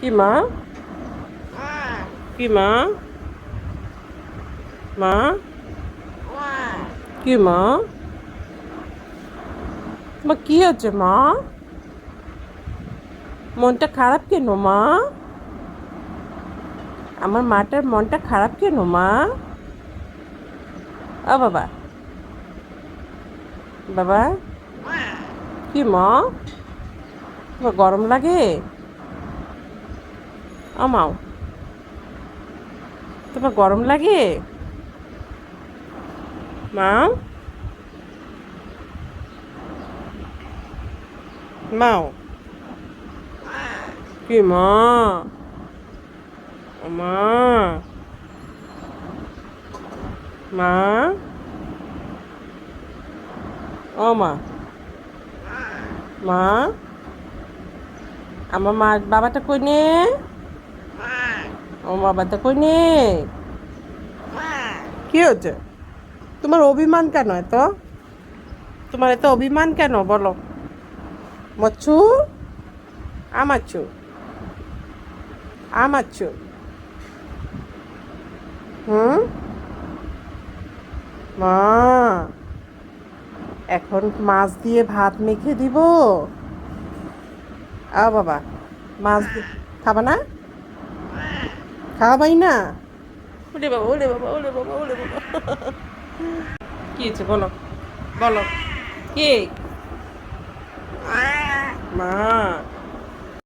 কি মা? কি মা? মা? কি মা? মা, কি হচ্ছে মা? মনটা খারাপ কেন মা? আমার মাটার মনটা খারাপ কেন মা? ও বাবা। বাবা। কি মা? গরম লাগে? আমাও। তোমার গরম লাগে? মা মাও? কি মা? মা? মা? ও মা? মা? আমার মা বাবাটা কই নে? ও বাবাটা কই নে? কি হচ্ছে? তোমার অভিমান কেন এত? তোমার এত অভিমান কেন, বলো। মচ্ছু? আমাচ্ছু? আমাচ্ছু? হুম? মা, এখন মাছ দিয়ে ভাত মেখে দিব। আ বাবা, মাছ খাবা না? খাওয়াবাই না। ওলে বাবা ওলে বাবা ওলে বাবা ওলে বাবা। কি হয়েছে বলো বলো। কে? মা।